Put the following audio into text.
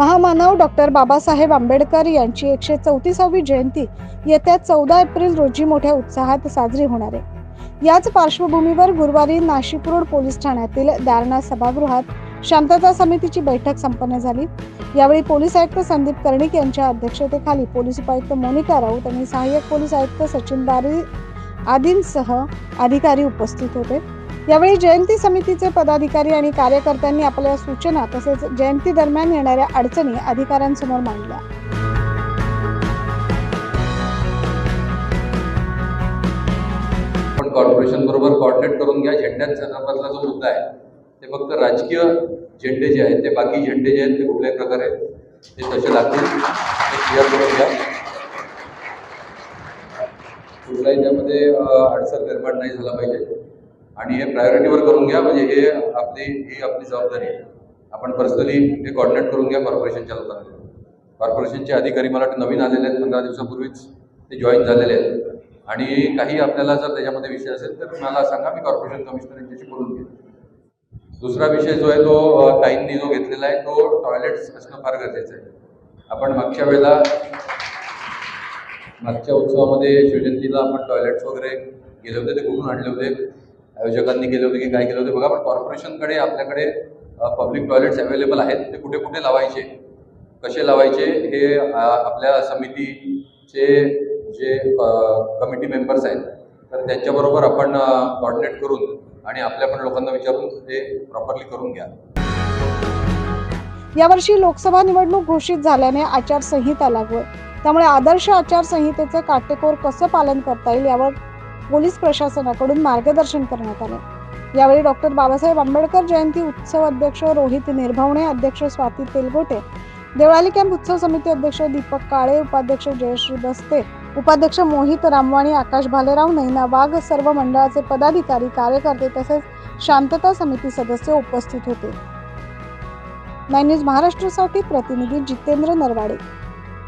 महामानव डॉक्टर बाबासाहेब आंबेडकर यांची एकशे चौतीसावी जयंती येत्या चौदा एप्रिल रोजी मोठ्या उत्साहात साजरी होणार आहे. याच पार्श्वभूमीवर गुरुवारी नाशिक रोड पोलीस ठाण्यातील दारणा सभागृहात शांतता समितीची बैठक संपन्न झाली. यावेळी पोलीस आयुक्त संदीप कर्णिक यांच्या अध्यक्षतेखाली पोलीस उपायुक्त मोनिका राऊत आणि सहाय्यक पोलीस आयुक्त सचिन बारी आदींसह अधिकारी उपस्थित होते. यावेळी जयंती समितीचे पदाधिकारी आणि कार्यकर्त्यांनी आपल्या सूचना तसेच जयंती दरम्यान येणाऱ्या अडचणी अधिकाऱ्यांसमोर मांडल्या. पण कॉर्पोरेशन बरोबर कॉर्डिनेट करून घ्या. झेंड्यांच्या जो मुद्दा आहे ते फक्त राजकीय झेंडे जे आहेत ते बाकी झेंडे जे आहेत ते कुठल्याही प्रकारे ते तसे लागतील. ते क्लिअर करून घ्या. कुठलाही त्यामध्ये अडचण निर्माण नाही झाला पाहिजे. आणि हे प्रायोरिटीवर करून घ्या म्हणजे हे आपली ही आपली जबाबदारी आहे. आपण पर्सनली हे कॉर्डिनेट करून घ्या कॉर्पोरेशनच्या लोकांना. कॉर्पोरेशनचे अधिकारी मला वाटतं नवीन आलेले आहेत पंधरा दिवसापूर्वीच ते जॉईन झालेले आहेत. आणि काही आपल्याला जर त्याच्यामध्ये विषय असेल तर मला सांगा मी कॉर्पोरेशन कमिशनर यांच्याशी बोलून घेईन. दुसरा विषय जो आहे तो अ, ताईंनी जो घेतलेला आहे तो टॉयलेट्स असणं फार गरजेचं आहे. आपण मागच्या वेळेला मागच्या उत्सवामध्ये शिवजयंतीला आपण टॉयलेट्स वगैरे गेले होते ते कुठून आणले होते? आयोजकांनी केले होते की काय केले होते बघा पण कॉर्पोरेशनकडे आपल्याकडे पब्लिक टॉयलेट्स अवेलेबल आहेत ते कुठे कुठे लावायचे? कसे लावायचे? हे आपल्या समितीचे जे कमिटी मेंबर्स आहेत तर त्यांच्याबरोबर आपण कॉर्डिनेट करून आणि आपल्या पण लोकांना विचारून ते प्रॉपरली करून घ्या. यावर्षी लोकसभा निवडणूक घोषित झाल्याने आचारसंहिता लागू त्यामुळे आदर्श आचारसंहितेचं काटेकोर कसं पालन करता येईल यावर पोलीस प्रशासनाकडून मार्गदर्शन करण्यात आले. यावेळी डॉक्टर बाबासाहेब आंबेडकर जयंती उत्सव अध्यक्ष रोहित निर्भवणे अध्यक्ष स्वाती तेलगोटे देवळाली कॅम्प उत्सव समिती अध्यक्ष दीपक काळे उपाध्यक्ष जयश्री बस्ते उपाध्यक्ष मोहित रामवाणी आकाश भालेराव नैना वाघ सर्व मंडळाचे पदाधिकारी कार्यकर्ते तसेच शांतता समिती सदस्य उपस्थित होते. नाईन न्यूज महाराष्ट्रासाठी प्रतिनिधी जितेंद्र नरवाडे.